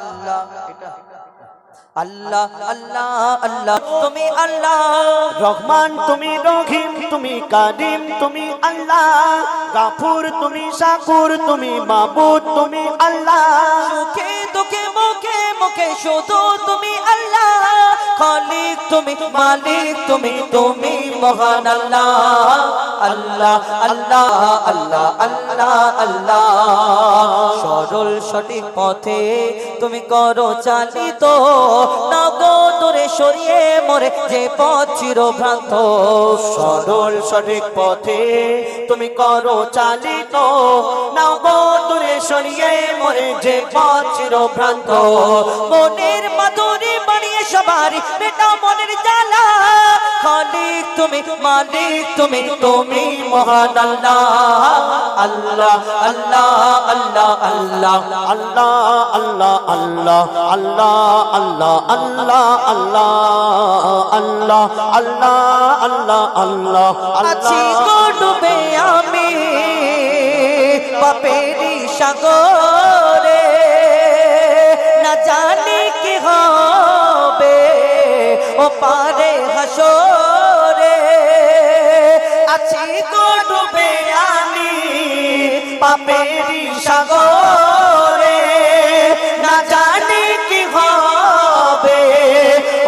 আল্লাহ এটা। আল্লাহ আল্লাহ আল্লাহ তুমি আল্লাহ। রহমান তুমি রহিম তুমি কারিম তুমি আল্লাহ। গাফুর তুমি শাকুর তুমি মাবুদ তুমি আল্লাহ। সুখে দুঃখে মুখে মুখে শুধু তুমি আল্লাহ। খালিক তুমি মালিক তুমি তুমি মহান আল্লাহ। আল্লাহ আল্লাহ আল্লাহ আল্লাহ। আল্লাহ। সরল সঠিক পথে তুমি করো চালিত। নগদরে সরিয়ে মরে যে পথ চিরভ্রান্ত। সরল সঠিক পথে তুমি করো চালিত। সরিয়ে মরে যে পথ চিরভ্রান্ত। মনের মাধুরী বানিয়ে সবারই বেটা মনের জ্বালা। খালিক তুমি মালিক তুমি তুমি মহান আল্লাহ আল্লাহ আল্লাহ আল্লাহ আল্লাহ আল্লাহ আল্লাহ আল্লাহ আল্লাহ আল্লাহ আল্লাহ আল্লাহ আল্লাহ আল্লাহ আল্লাহ আল্লাহ ডুবে আমি বাপেরি সাগরে না জানি কি হবে ও পারে হাসরে আছি গো ডুবে আমি পাপেরি সাগরে। না জানি কি হবে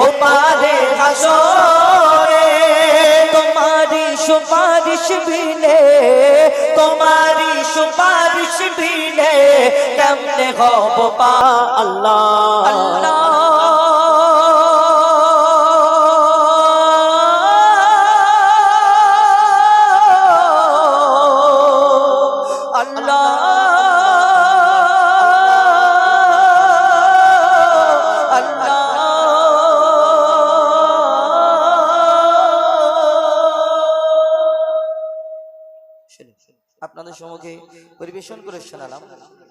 ও পারে হাসরে। তোমারি সুপারিশ বিনে তোমারি সুপারিশ বিনে কেমনে হব পা আল্লাহ? আল্লাহ।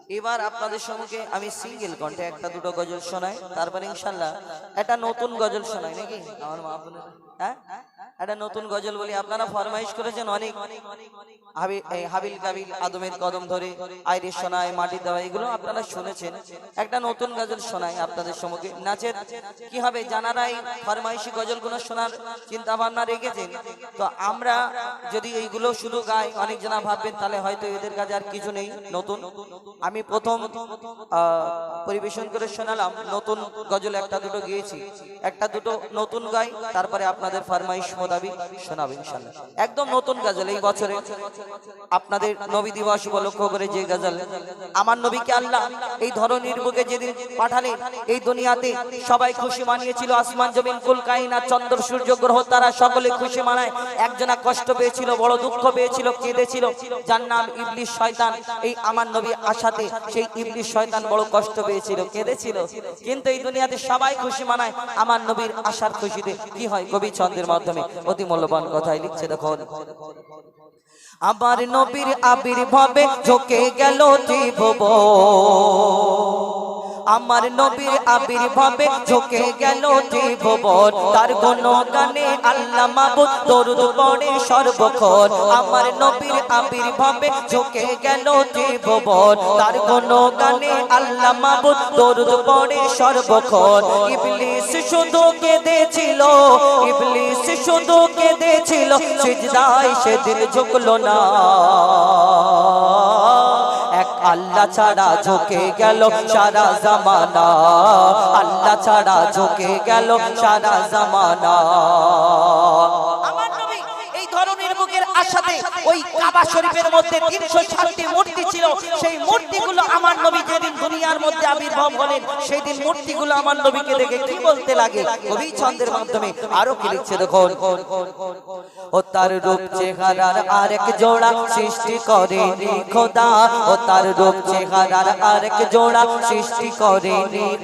এবার আপনাদের সঙ্গে আমি সিঙ্গেল কণ্ঠে একটা দুটো গজল শোনাই তারপরে ইনশাল্লাহ একটা নতুন গজল শোনাই নাকি? আমার মা বোনের হ্যাঁ? একটা নতুন গজল বলি, আপনারা ফরমাইশ করেছেন অনেক। হাবি- হাবিল কাবিল আদমের কদম ধরে, আইরিশ শোনায় মাটি দেওয়া, এগুলো আপনারা শুনেছেন। একটা নতুন গজল শোনাই আপনাদের সম্মুখে। নাচের কি হবে জানারাই ফরমাইশি গজলগুলো শোনার চিন্তা ভাবনা রেখেছেন। তো আমরা যদি এইগুলো শুধু গাই, অনেক জনা ভাববেন, তাহলে হয়তো এদের কাছে আর কিছু নেই, নতুন। আমি প্রথম পরিবেশন করে শোনালাম, নতুন গজল একটা দুটো গিয়েছি। একটা দুটো নতুন গাই, তারপরে আপনাদের ফরমাইশ মোতাবিক শোনাবে একদম নতুন গজল এই বছরে। আপনাদের নবী দিবস উপলক্ষ করে যে গজল, আমার নবীকে আল্লাহ এই ধরনের বুকে যেদিন পাঠালেন, এই দুনিয়াতে সবাই খুশি মানিয়েছিল। আসমান, জমিন কুল চন্দ্র, সূর্য, গ্রহ, তারা সকলে খুশি মানায়। একজনা কষ্ট পেয়েছিল, বড় দুঃখ পেয়েছিল, কেঁদেছিল। যার নাম ইবলিশ শয়তান। এই আমার নবী আশাতে সেই ইবলিশ শয়তান বড় কষ্ট পেয়েছিল, কেঁদেছিল। কিন্তু এই দুনিয়াতে সবাই খুশি মানায়। আমার নবীর আশার খুশিতে কি হয়? কবি ছন্দের মাধ্যমে। অতি মূল্যবান কথাই লিখছে দেখুন। আবার নবীর আবির্ভাবে ঝোঁকে গেল ত্রিভুব আমার নবীর আবির্ভাবে ঝোঁকে গেল ত্রিভুবন তার কোন গানে আল্লাহ মাবুদ দরুদ পড়ে সর্বক্ষণ আমার নবীর আবির্ভাবে ঝোঁকে গেল ত্রিভুবন তার কোন গানে আল্লাহ মাবুদ দরুদ পড়ে সর্বক্ষণ ইবলিস শুধু কেঁদেছিল, ইবলিস শুধু কেঁদেছিল, সিজদায় সেদিন ঝুঁকলো না। আল্লাহ ছাড়া ঝুঁকে গেল সারা জামানা। আল্লাহ ছাড়া ঝুঁকে গেল সারা জামানা। বুকের আশাতে ওই কাবা শরীফের মধ্যে তিনশো ষাটটি মূর্তি ছিল। সেই মূর্তিগুলো আমার নবী যেদিন দুনিয়ার মধ্যে আবির্ভাব হলেন সেই দিন মূর্তিগুলো আমার নবীকে দেখে কি বলতে লাগে? কবি ছন্দের মাধ্যমে আরও কি লিখছে ও তার রূপ চেহারার আরেক জোড়া সৃষ্টি করে খোদা। ও তার রূপ চেহারার আরেক জোড়া সৃষ্টি করে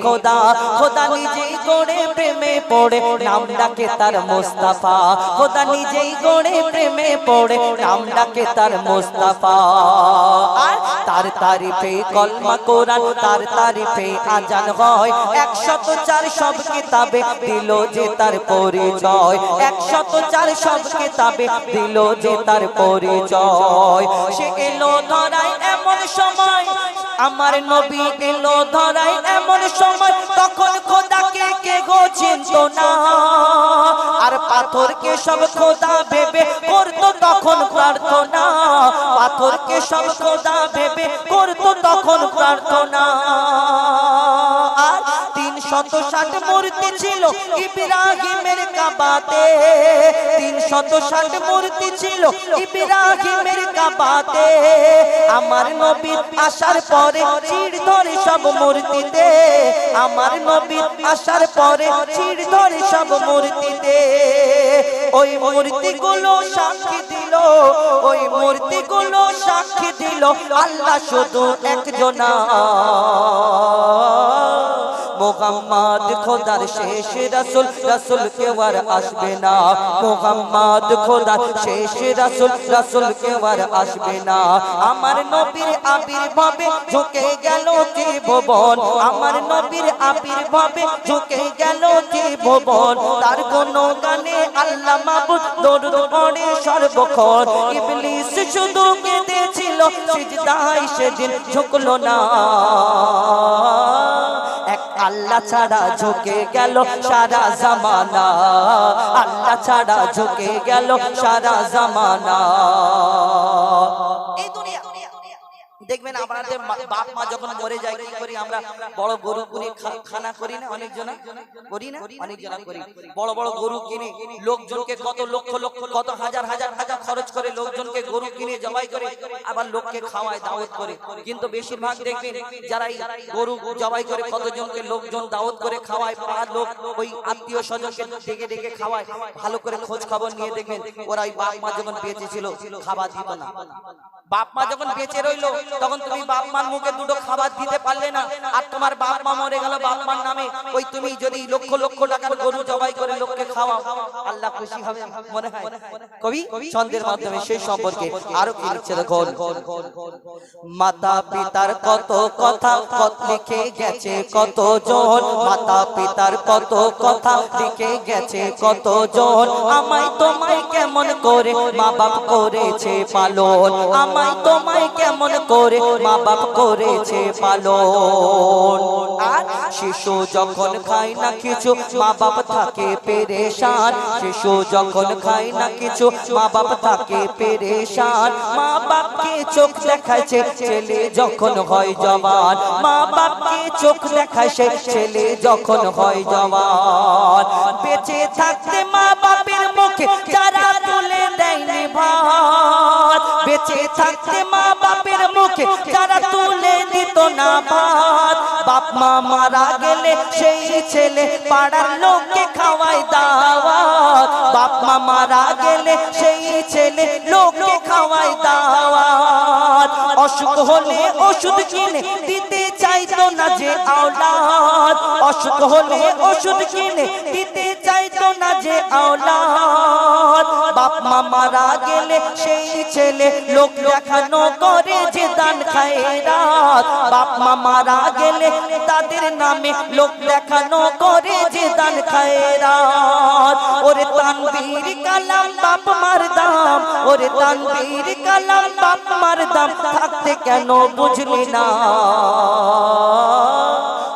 খোদা। খোদা নিজেই গড়ে প্রেমে পড়ে নাম ডাকে তার মোস্তাফা। খোদা নিজেই গড়ে প্রেমে পড়ে নাম ডাকে তার মোস্তাফা। তার তারিফে কলমা কোরআন, তার তারিফে আজান হয়। একশত চার সব কিতাবে দিল যে তার পরিচয়। একশত চার সব কিতাবে দিল যে তার পরিচয়। সে এলো ধরায় এমন সময়, আমার নবী এলো ধরায় এমন সময় গো চিনত না আর পাথর কে সব খোদা ভেবে করতো তখন প্রার্থনা। পাথর কে সব খোদা ভেবে করতো তখন প্রার্থনা। তিন শত ষাট মূর্তি ছিল ইব্রাহিমের কাবাতে। তিন শত ষাট মূর্তি ছিল ইব্রাহিমের কাবাতে। আমার নবী আসার পরে চিড় ধরে সব মূর্তিতে। আমার নবী আসার পরে চিড় ধরে সব মূর্তিতে। ওই মূর্তিগুলো সাক্ষী দিল, ওই মূর্তিগুলো সাক্ষী দিল, আল্লাহ শুধু একজনা। মোহাম্মদ খোদার শেষ রাসুল রাসুল কেউ আর আসবে না। মোহাম্মদ খোদার শেষ রাসুল রাসুল কেউ আর আসবে না। আমার নবীর আবির্ভাবে ঝুঁকে গেল ভুবন আমার নবীর আবির্ভাবে ঝুঁকে গেল ভুবন তার কোন গানে আল্লাহ মাবুদ দরুদ পড়ে সর্বক্ষণ। ইবলিস শুধু কেঁদেছিল, সিজদায় সেদিন ঝুঁকলো না। আল্লাহ ছাড়া ঝুঁকে গেল সারা জামানা। আল্লাহ ছাড়া ঝুঁকে গেল সারা জামানা। দেখবেন আপনাদের বাপ মা যখন মরে যায় কি করি আমরা বড় গরু খা- খানা করি না অনেক জনা করি না? অনেক জনা করি বড় বড় গরু কিনে লোকজনকে কত লক্ষ লক্ষ কত হাজার হাজার টাকা খরচ করে লোকজনকে গরু কিনে জবাই করে আবার লোককে খাওয়ায় দাওয়াত করে। কিন্তু বেশিরভাগ দেখবেন যারা এই গরু জবাই করে কতজনকে লোকজন দাওয়াত করে খাওয়ায় পাড়ার লোক ওই আত্মীয় স্বজনকে ডেকে ডেকে খাওয়ায় ভালো করে খোঁজ খবর নিয়ে দেখবেন। ওরা ওই বাপ মা যখন বেঁচে ছিল খাবার দিত না বাপ মা যখন বেঁচে রইল তখন তুমি বাপ মার মুখে দুটো খাবার দিতে পারলে না, আর তোমার বাপ মা মরে গেল বাপ মার নামে, ওই তুমি যদি লক্ষ লক্ষ টাকার গরু জবাই করে লোককে খাওয়াও, আল্লাহ খুশি হবে মনে হয়। কবি, ছন্দের মাধ্যমে সেই সম্পর্কে আরও কি লিখছে দেখো। মাতা পিতার কত কথা কত লিখে গেছে কত জন। মাতা পিতার কত কথা লিখে গেছে কত জন। আমায় তোমায় কেমন করে মা বাপ করেছে পালন। আমায় তোমায় কেমন করে মা বাপ করেছে পালন। আর শিশু যখন খায় না কিছু মা বাপ থাকে পেরেশান। শিশু যখন খায় না কিছু মা বাপ থাকে পেরেশান। মা বাপকে চোখ দেখাচ্ছে ছেলে যখন হয় জওয়ান। মা বাপকে চোখ দেখাচ্ছে ছেলে যখন হয় জওয়ান। বেঁচে থাকতে মা বাপের মুখে যারা তুলে দেয়নি ভাত। বেঁচে থাকতে মা বাপের মুখে যারা তুলে দিত না ভাত, বাপ মা মারা গেলে সেই ছেলে পাড়ার লোককে খাওয়াই দাওয়াত। বাপ মা মারা গেলে সেই ছেলে লোককে খাওয়াই দাওয়াত। অসুখ হলে ওষুধ কিনে দিতে চাইতো না যে আওলাদ। অসুখ হলে ওষুধ কিনে দিতে না যে আওলাদ। বাপ মা মারা গেলে সেই ছেলে লোক দেখানো করে যে দান খায় রাত। বাপ মা মারা গেলে তাদের নামে লোক দেখানো করে যে দান খায় রাত। ওরে তানবীর কালাম বাপ মার দাম। ওরে তানবীর কালাম বাপ মার দাম। থাকতে কেন বুঝলি না?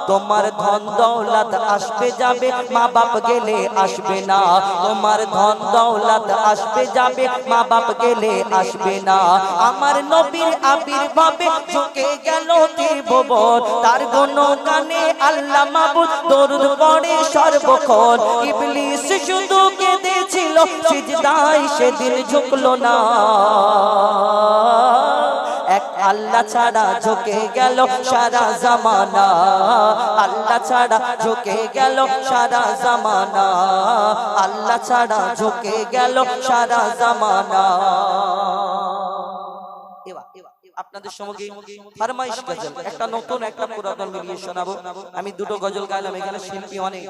তোমার ধন দৌলত আসবে যাবে মা বাপ গেলে আসবে না। তোমার ধন দৌলত আসবে যাবে মা বাপ গেলে আসবে না। আমার নবীর আবির্ভাবে ঝুঁকে গেল ত্রিভুবন তার গুণ গানে আল্লাহ মাবুদ দরুদ পড়ে সর্বক্ষণ। ইবলিস শুধু কেঁদেছিল, সিজদায় সেদিন ঝুঁকলো না। এক আল্লাহ ছাড়া ঝুঁকে গেল সারা জামানা। আল্লাহ ছাড়া ঝুঁকে গেল সারা জামানা। আল্লাহ ছাড়া ঝুঁকে গেল সারা জামানা। আপনাদের সঙ্গে একটা নতুন একটা পুরাতন শোনাবো। আমি দুটো গজল গাইলাম, এখানে শিল্পী অনেক।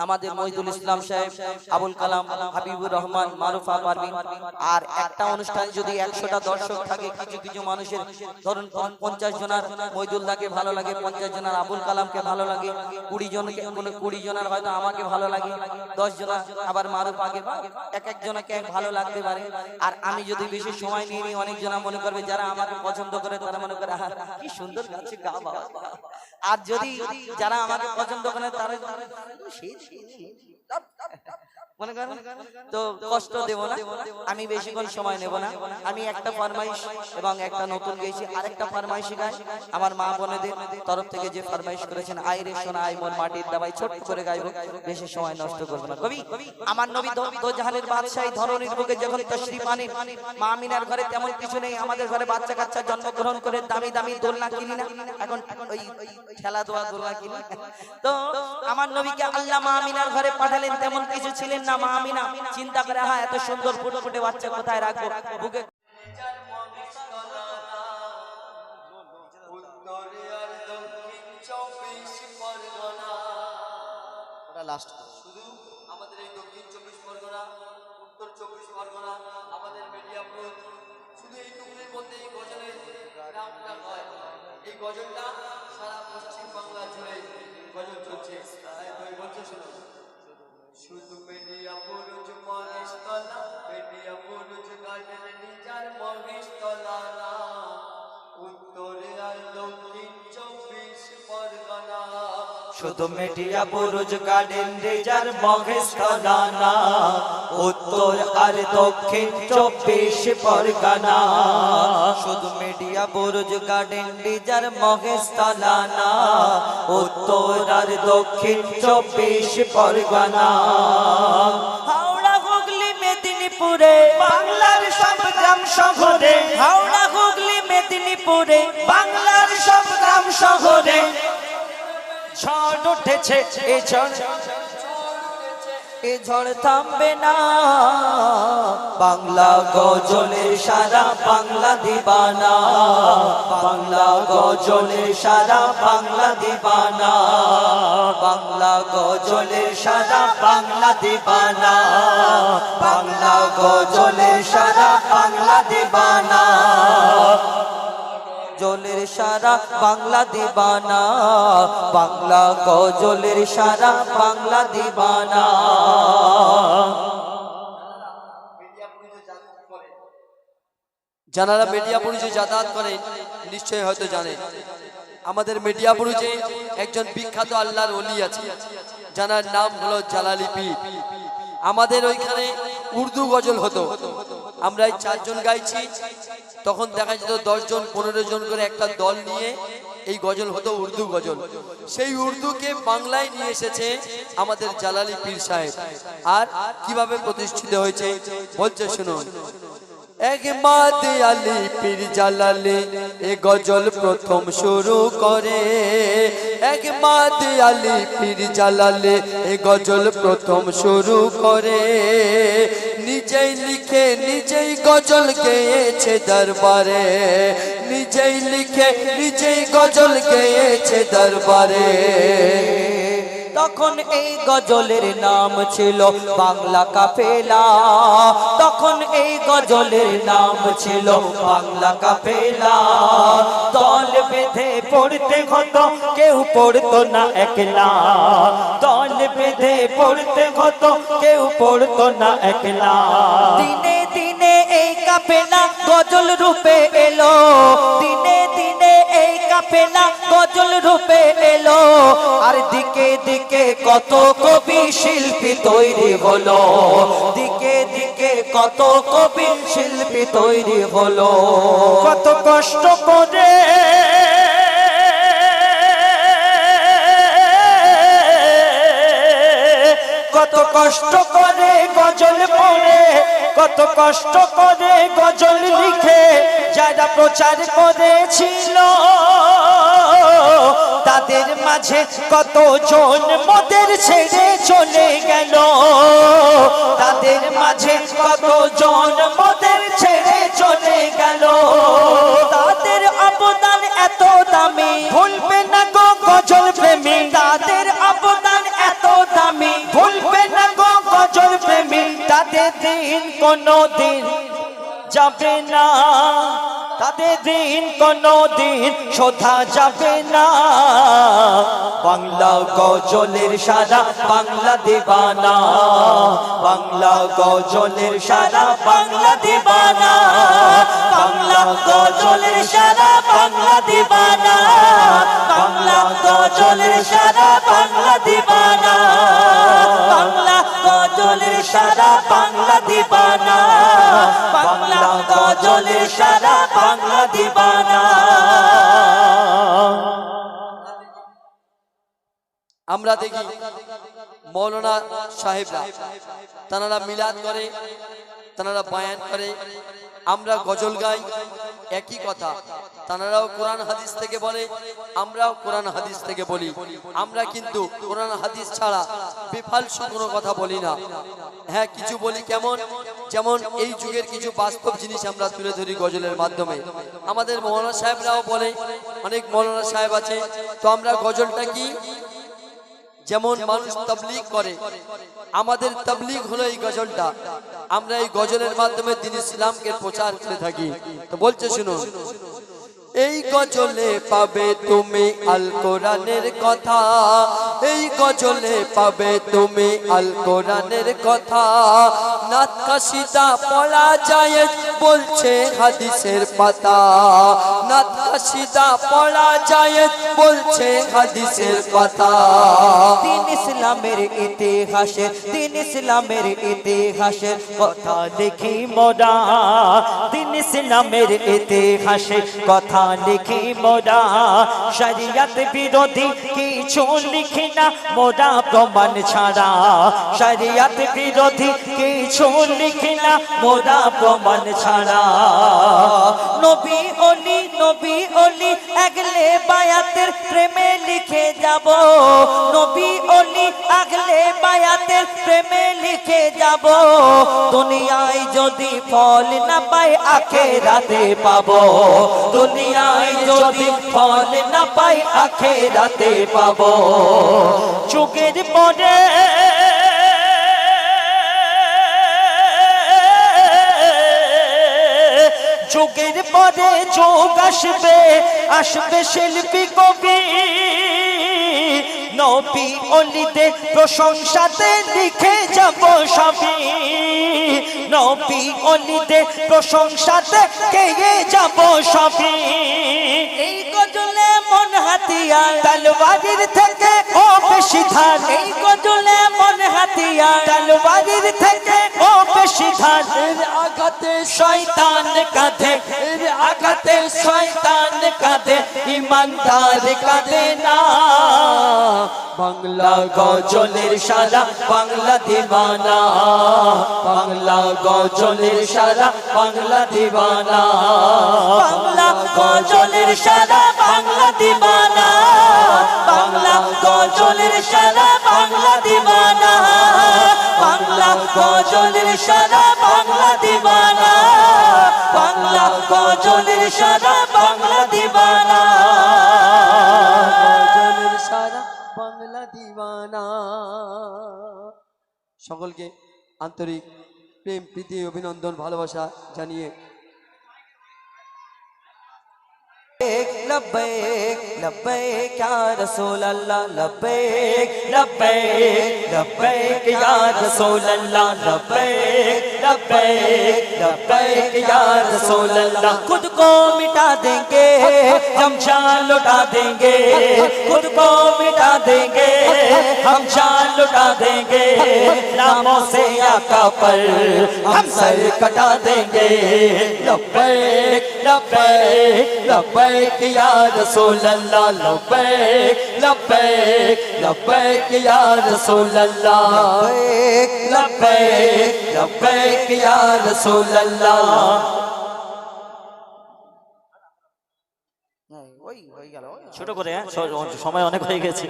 আমাদের মহিদুল ইসলাম সাহেব আবুল কালাম হাবিবুর রহমান মারুফা পারভিন আর একটা অনুষ্ঠান যদি একশোটা দর্শক থাকে কিছু কিছু মানুষের ধরুন পঞ্চাশ জনার মহিদুল্লাহকে ভালো লাগে পঞ্চাশ জনার আবুল কালামকে ভালো লাগে কুড়ি কোনো কুড়ি জনার হয়তো আমাকে ভালো লাগে দশ জনের আবার মারুফ আগে এক এক জনকে ভালো লাগতে পারে। আর আমি যদি বেশি সময় নিয়ে নিই অনেক জনা মনে করবে যারা আমাকে পছন্দ করে তারা মনে করে "আহা, কি সুন্দর আর যদি যারা আমাকে পছন্দ করে তারা সেই- সেই- সেই- মনে করেন? তো কষ্ট দেব না। আমি বেশিক্ষণ সময় নেব না। আমি একটা ফরমাইশ এবং একটা নতুন গেয়েছি আরেকটা ফরমাইশ গাই আমার মা বোনেদের তরফ থেকে যে ফরমাইশ করেছেন আই রে সোনা আই মোর মাটির দাবাই ছোট্ট করে গাইব। বেশি সময় নষ্ট করব না। কবি আমার নবী দোজাহানের বাদশাহী ধরনীর বুকে যখন তশরিফ আনেন মা আমিনার ঘরে তেমন কিছু নেই। আমাদের ঘরে বাচ্চা কাচ্চা জন্মগ্রহণ করে দামি দামি দোলনা কিনি না। এখন ওই ওই খেলাধুলা দোলনা কিনি। তো আমার নবীকে আল্লাহ মা আমিনার ঘরে পাঠালেন তেমন কিছু ছিলেন না। মা আমিনা চিন্তা করে হ্যাঁ এত সুন্দর ফুটে ফুটে বাচ্চা কোথায় রাখব? বুকে উত্তরে আর দক্ষিণ চব্বিশ পরগনা ওটা লাস্ট শুধু আমাদের এই দক্ষিণ চব্বিশ পরগনা উত্তর চব্বিশ পরগনা আমাদের মিডিয়াপুর শুধু এইটুকুনের মধ্যে এই গজলের নামটা হয় এই গজলটা সারা পশ্চিম বাংলা জুড়ে গজল চলছে। তাই বলছো শুধু মিডিয়াপুর মহেশতলা বুরুজ গার্ডেন নিজার মহেশতলা উত্তরে আর দক্ষিণ চব্বিশ পরগনা শুধু বুরুজ উত্তর আর দক্ষিণ চব্বিশ পরগনা। শুধু মিডিয়া বুরুজ গার্ডেন ডিজার মহেশ তালানা। উত্তর আর দক্ষিণ চব্বিশ পরগনা। হাওড়া, হুগলি, মেদিনীপুরে, বাংলার সব গ্রাম শহরে। হাওড়া, হুগলি, মেদিনীপুরে, বাংলার সব গ্রাম শহরে। ঝড় উঠেছে, এ ঝড়। এ ঝড় থামবে না। বাংলা গজলে সারা বাংলা দিবানা। বাংলা গজলে সারা বাংলা দিবানা। বাংলা গজলে সারা বাংলা দিবানা। বাংলা গজলে সারা বাংলা দিবানা। জলের সারা বাংলা দিবানা, বাংলা গজলের সারা বাংলা দিবানা। যারা মিডিয়াপুর যে যাতায়াত করেন নিশ্চয়ই হয়তো জানেন আমাদের মিডিয়াপুরে যে একজন বিখ্যাত আল্লাহর অলি আছে জানার নাম হলো জালালি পীর আমাদের ওইখানে উর্দু গজল হতো। আমরা এই চারজন গাইছি তখন দেখা যেত দশজন পনেরো জন করে একটা দল নিয়ে এই গজল হতো উর্দু গজল। সেই উর্দুকে বাংলায় নিয়ে এসেছে আমাদের জালালি পীর সাহেব। আর কীভাবে প্রতিষ্ঠিত হয়েছে, বলছে, শুনুন। এক মাদ আলী পীর জালালে এ গজল প্রথম শুরু করে। এক মাদ আলী পীর জালালে এ গজল প্রথম শুরু করে। নিজেই লিখে নিজেই গজল গেয়েছে দরবারে। নিজেই লিখে নিজেই গজল গেয়েছে দরবারে। তখন এই গজলের নাম ছিল বাংলা কাফেলা। তখন এই গজলের নাম ছিল বাংলা কাফেলা। দল বেঁধে পড়তে হতো, কেউ পড়তো না একলা। দল বেঁধে পড়তে হতো, কেউ পড়তো না একলা। দিনে দিনে এই কাফেলা গজল রূপে এলো। এই কাফেলা গজল রূপে এলো। আর দিকে দিকে কত কবি শিল্পী তৈরি হলো। দিকে দিকে কত কবি শিল্পী তৈরি হলো। কত কষ্ট করে কত কষ্ট করে গজল পড়ে, কত কষ্ট করে গজল লিখে, যারা প্রচার করেছিল। তাদের মাঝে কত জন মদের ছেড়ে চলে গেল? তাদের মাঝে কত জন মদের ছেড়ে চলে গেল? তাদের অবদান এত দামি, ভুলবে না গো গজল প্রেমী। তাদের অবদান এত দামি, ভুলবে না গো গজল প্রেমী। তাদের দিন কোনো দিন যাবে না। তাদের দিন কোনো দিন শোধা যাবে না। বাংলা গজলের সারা বাংলা দেবানা। বাংলা গজলের সারা বাংলা দেবানা। বাংলা গজলের সারা বাংলা দেবানা। বাংলা গজলের সারা বাংলা দেবানা। বাংলা গজল সারা বাংলা দিবানা। বাংলা গজলের সারা বাংলা দিবানা। আমরা দেখি মৌলানা সাহেবরা তারা মিলাদ করে তারা বায়ান করে। আমরা গজল গাই, একই কথা। তারাও কোরআন হাদিস থেকে বলে, আমরাও কোরআন হাদিস থেকে বলি। আমরা কিন্তু কোরআন হাদিস ছাড়া বেফালসু কোনো কথা বলি না। হ্যাঁ কিছু বলি কেমন? যেমন এই যুগের কিছু বাস্তব জিনিস আমরা তুলে ধরি গজলের মাধ্যমে। আমাদের মৌলানা সাহেবরাও বলে, অনেক মৌলানা সাহেব আছে, তো আমরা গজলটা কি? যেমন মানুষ তবলিগ করে, আমাদের তবলিগ হলো এই গজলটা। আমরা এই গজলের মাধ্যমে দিন ইসলামকে প্রচার করে থাকি। তো বলছে, শুনুন। এই গজলে পাবে তুমি আল কোরআনের কথা। এই গজলে পাবে তুমি আল কোরআনের কথা। নাত কাশিদা পড়া যায় বলছে হাদিসের পাতা। নাত কাশিদা পড়া যায়, বলছে হাদিসের কথা। দিন ইসলামের ইতিহাসে, দিন ইসলামের ইতিহাসে কথা লিখি মোরা। দিন ইসলামের ইতিহাসে কথা লিখি মোরা। শরিয়ত বিরোধী কিছু লিখি না মোরা প্রমাণ ছাড়া। শরিয়ত বিরোধী কিছু লিখি না মোরা প্রমাণ ছাড়া। নবী অলি, নবী অলি, আগলে বায়াতের প্রেমে লিখে যাব। নবী অলি, আগলে বায়াতের প্রেমে লিখে যাব। দুনিয়ায় যদি ফল না পাই, আখেরাতে পাবো। দুনিয়ায় যদি ফল না পাই, আখেরাতে পাবো। যুগের পরে যুগের পরে যোগ আসবে আসবে শিল্পী কবি। নবী অলিতে প্রশংসাতে লিখে যাব সবই। নবী অলিতে প্রশংসাতে গেয়ে যাব সবই। এই গজলে মন হাতিয়ার। তলবারির থেকে ও বেশি ধার। এই গজলে মন হাতিয়ার। তলবারির থেকে ও বেশি ধার। আঘাতে শয়তান ইমানদার কাঁধে না। বাংলা গজলের সারা, বাংলা দিবানা। বাংলা গজলের সারা, বাংলা দিবানা। বাংলা গজলের সারা, বাংলা দিবানা। বাংলা গজলের সারা, বাংলা দিবানা। বাংলা গজলের সারা, বাংলা দিবানা। বাংলা গজলের সারা, বাংলা দিবানা। सकल के आंतरिक प्रेम प्रीति अभिनंदन জানিয়ে। जानिए खुद को मिटा देंगे जमशान लुटा देंगे, खुद को मिटा देंगे। ہم جان لٹا دیں گے، ناموں سے آقا پر ہم سر کٹا دیں گے۔ لبیک لبیک لبیک یا رسول اللہ، لبیک لبیک لبیک یا رسول اللہ۔ لبیک لبیک یا رسول اللہ۔ ছোট করে হ্যাঁ? সময় অনেক হয়ে গেছে।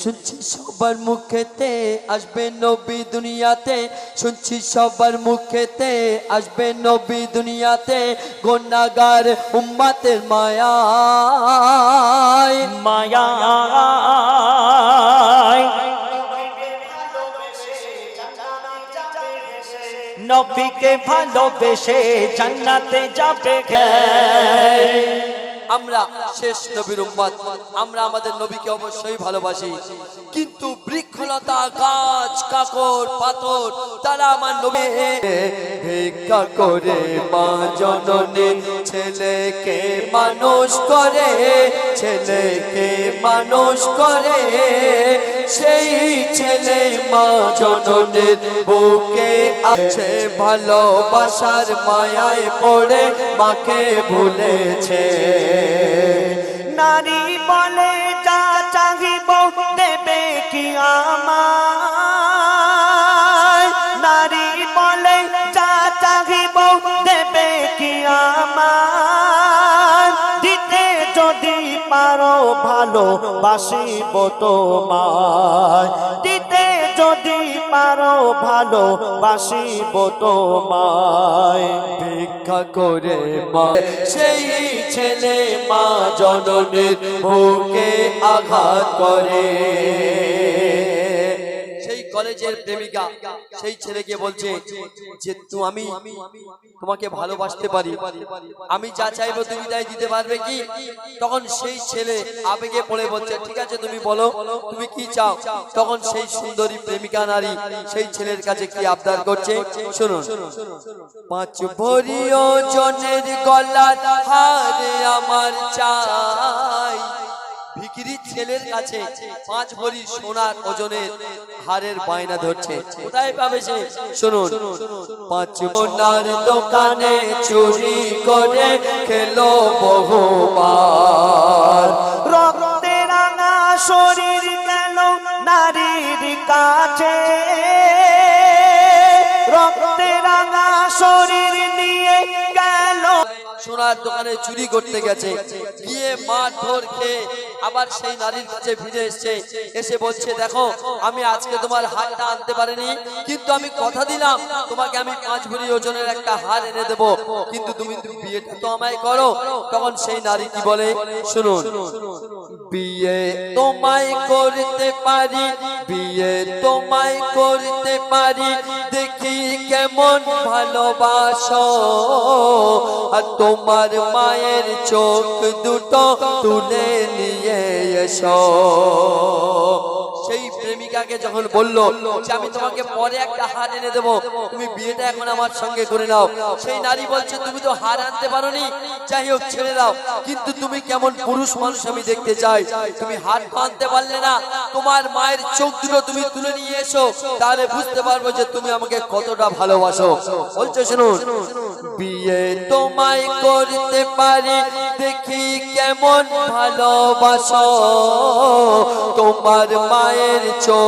শুনছি সবার মুখেতে আসবে নবী দুনিয়াতে। শুনছি সবার মুখেতে আসবে নবী দুনিয়াতে। গন্যাগার উম্মাতের মায়া মায়া নবীকে ভালোবেসে জান্নাতে যাবে আমরা শেষ নবীর উম্মত। আমরা আমাদের নবীকে অবশ্যই ভালোবাসি। কিন্তু বৃক্ষলতা, গাছ কাকর পাথর, তারা আমার নবী। ভিক্ষা করে মা জননী, ছেলেকে মানুষ করে, ছেলেকে মানুষ করে। সেই ছেলে মা জননের বুকে আছে ভালোবাসার মায়ায় পড়ে, মাকে ভুলেছে। নারী বলে যা চাহিব দেবে কি আমায় পারো ভালো বাসিব তোমায়। দিতে যদি পারো ভালো বাসিব তোমায়। ভিক্ষা করে মা, সেই ছেলে মা জননের বুকে আঘাত করে। কলেজের প্রেমিকা, সেই ছেলেকে বলছে যে আমি তোমাকে ভালোবাসতে পারি। আমি যা চাইব তুমি তাই দিতে পারবে কি? তখন সেই ছেলে আবেগে পড়ে বলছে, ঠিক আছে, তুমি বলো, তুমি কি চাও? তখন সেই সুন্দরী প্রেমিকা নারী সেই ছেলের কাছে কি আবদার করছে শুনুন পাঁচ ভরি ওজনের গলার হারে আমার চাই। ভিকিরি ছেলের কাছে পাঁচ ভরি সোনার ওজনের হারের বায়না ধরছে। কোথায় পাবে সে? শুনুন। পাঁচ সোনার দোকানে চুরি করে খেলো বহুবার। রক্তে রাঙা শরীর গেল নারীর কাছে। রক্তে রাঙা শরীর নিয়ে গেল। সোনার দোকানে চুরি করতে গেছে। গিয়ে মাঠ ধর খেয়ে আবার সেই নারীর কাছে ফিরে এসছে। এসে বলছে, দেখো, আমি আজকে তোমার হারটা আনতে পারিনি, কিন্তু আমি কথা দিলাম, তোমাকে আমি পাঁচ ভরি ওজনের একটা হার এনে দেব। কিন্তু তুমি বিয়েটা তো আমায় করো, তখন সেই নারী কি বলে? শুনুন, বিয়ে তোমায় করতে পারি, বিয়ে তোমায় করতে পারি, দেখি কেমন ভালোবাসো। আর তোমার মায়ের চোখ দুটো তুলে নিয়ে এসো। সেই যখন বলল যে আমি তোমাকে পরে একটা হার এনে দেবো, তুমি বিয়েটা এখন আমার সঙ্গে করে নাও। সেই নারী বলছে, তুমি তো হার আনতে পারোনি। যাই হোক, ছেড়ে দাও। কিন্তু তুমি কেমন পুরুষ মানুষ আমি দেখতে চাই। তুমি হার আনতে পারলে না। তোমার মায়ের চোখ দুটো তুমি তুলে নিয়ে এসো। তাহলে বুঝতে পারব যে তুমি আমাকে কতটা ভালোবাসো। বলছো, শুনুন, বিয়ে তোমায় করতে পারি দেখি কেমন ভালোবাসো। তোমার মায়ের চোখ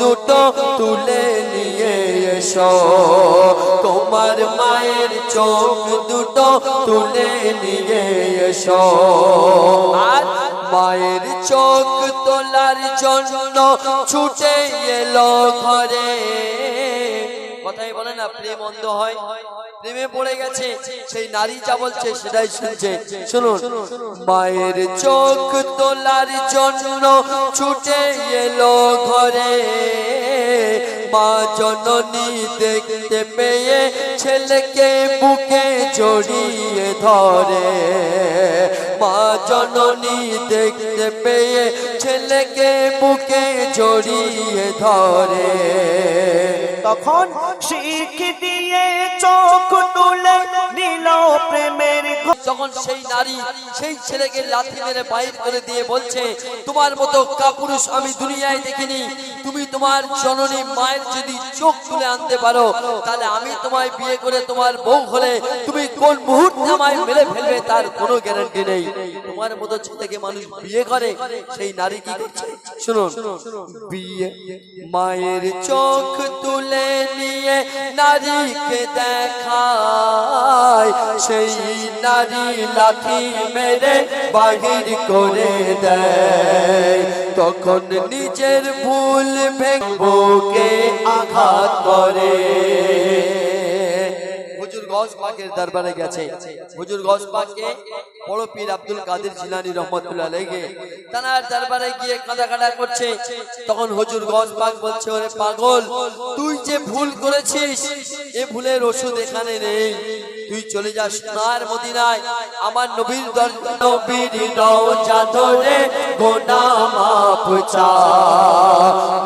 দুটো তুলে নিয়ে এসো। তোমার মায়ের চোখ দুটো তুলে নিয়ে এসো। আর মায়ের চোখ তোলার জন্য ছুটে এলো ঘরে। কথাই বলে না, প্রেম অন্ধ হয়। প্রেমে পড়ে গেছে, সেই নারী যা বলছে সেটাই শুনছে। শুনুন, মায়ের চোখ তোলার জন্য ছুটে এলো ঘরে। মা জননী দেখতে পেয়ে ছেলেকে বুকে জড়িয়ে ধরে। মা জননী দেখতে পেয়ে ছেলেকে বুকে জড়িয়ে ধরে। তখন শিখ দিয়ে হলে তুমি তার কোনো গ্যারান্টি নেই। তোমার মতো মানুষ বিয়ে করে, সেই নারী কি করছে? শুনুন। বিয়ে মায়ের চোখ তুলে নারীকে দেখায়, সেই নারী লাঠি মেরে বাহির করে দেয়। তখন নিজের ভুল ভেঙ্গকে আঘাত করে। পাকের দরবারে গেছে। হুজুর বড় পীর আব্দুল কাদের জিলানী রহমতুল্লাহ লেগে তানার দরবারে গিয়ে করছে। তখন হুজুর বলছে, ওরে পাগল, তুই যে ভুল করেছিস, এ ভুলের ওষুধ এখানে নেই। তুই চলে যাস সোনার মদিনায়। আমার নবীর নবীর ধরে গোনা মাপ চা।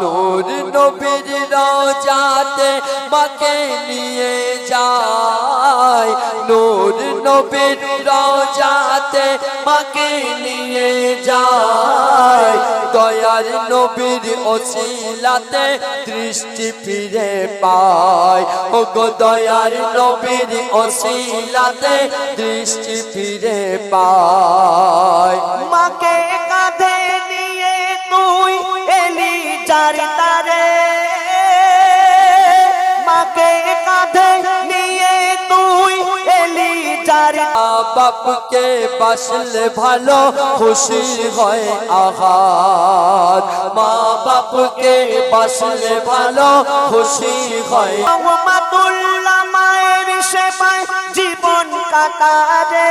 নবীর মাকে নিয়ে নূর নবীর যাতে মাকে নিয়ে যায়। দয়া দয়ার নবীর অশিলাতে দৃষ্টি ফিরে পায়। ও গো দয়ার নবীর অশিলাতে দৃষ্টি ফিরে পায়। মাকে বাপকে বাসলে ভালো খুশি হয় আঘাত। মা বাপকে বাসলে ভালো খুশি হয়। মাতুল্লা মায়ের সেবায় জীবন কাটারে।